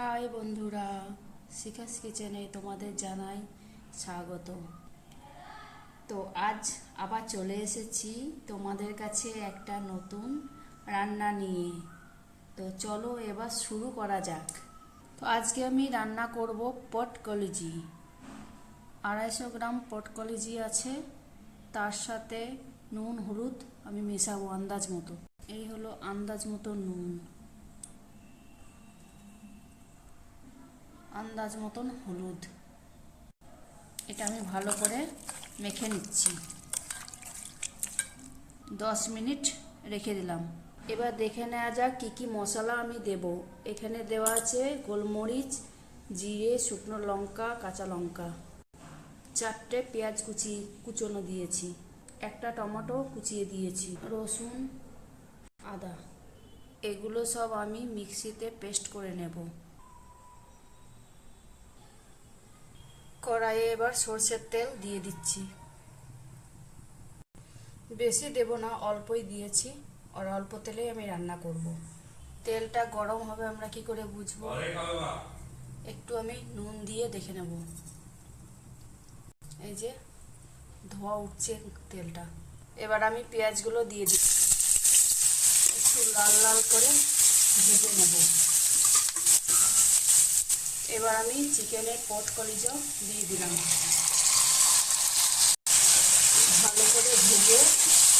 High বন্ধুরা, শিখাস কিচেনে তোমাদের জানাই স্বাগত। তো আজ আবার চলে এসেছি তোমাদের কাছে একটা নতুন রান্না নিয়ে। তো চলো এবার শুরু করা যাক। তো আজকে আমি রান্না করব পটকলিজি আড়াইশো গ্রাম পটকলিজি আছে, তার সাথে নুন, হলুদ, আমি মেশাবো আন্দাজ মতো। এই হলো আন্দাজ মতো নুন। আন্দাজ মতন হলুদ। এটা আমি ভালো করে মেখে নিচ্ছি। দশ মিনিট রেখে দিলাম। এবার দেখে নেওয়া যাক কী কী মশলা আমি দেব। এখানে দেওয়া আছে গোলমরিচ, জিরে, শুকনো লঙ্কা, কাঁচা লঙ্কা। চারটে পেঁয়াজ কুচি, কুচোনো দিয়েছি। একটা টমেটো কুচিয়ে দিয়েছি। রসুন, আদা। এগুলো সব আমি মিক্সিতে পেস্ট করে নেব। কড়াইয়ে এবার সর্ষের তেল দিয়ে দিচ্ছি। বেশি দেব না অল্পই দিয়েছি। আর অল্প তেলেই আমি রান্না করব। তেলটা গরম হবে আমরা কি করে বুঝব? একটু আমি নুন দিয়ে দেখে নেব। এই যে ধোয়া উঠছে তেলটা। এবার আমি পেঁয়াজগুলো দিয়ে দিচ্ছি। একটু লাল লাল করে ভেজে নেব। এবার আমি চিকেনের পট কলিজা দিয়ে দিলাম। ভালো করে ভেজে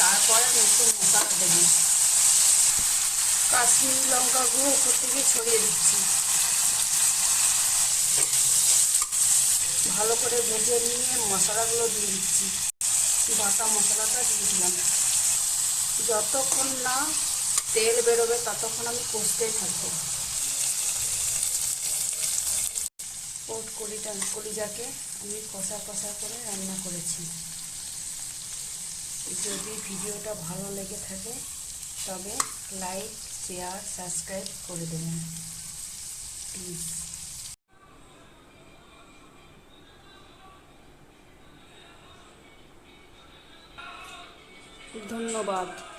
তারপরে আমি একটু মশলা দেবো। কাশ্মীরি লঙ্কা গুঁড়ো উপর থেকে ছড়িয়ে দিচ্ছি। ভালো করে ভেজে নিয়ে মশলাগুলো দিয়ে দিচ্ছি। বাটা মশলাটা দিয়ে দিলাম। যতক্ষণ না তেল বেরোবে ততক্ষণ আমি কষতেই থাকব। পোট কলিটা কলিজাকে আমি কষা কষা করে রান্না করেছি। যদি ভিডিওটা ভালো লেগে থাকে, তবে লাইক, শেয়ার, সাবস্ক্রাইব করে দেবেন। প্লিজ। ধন্যবাদ।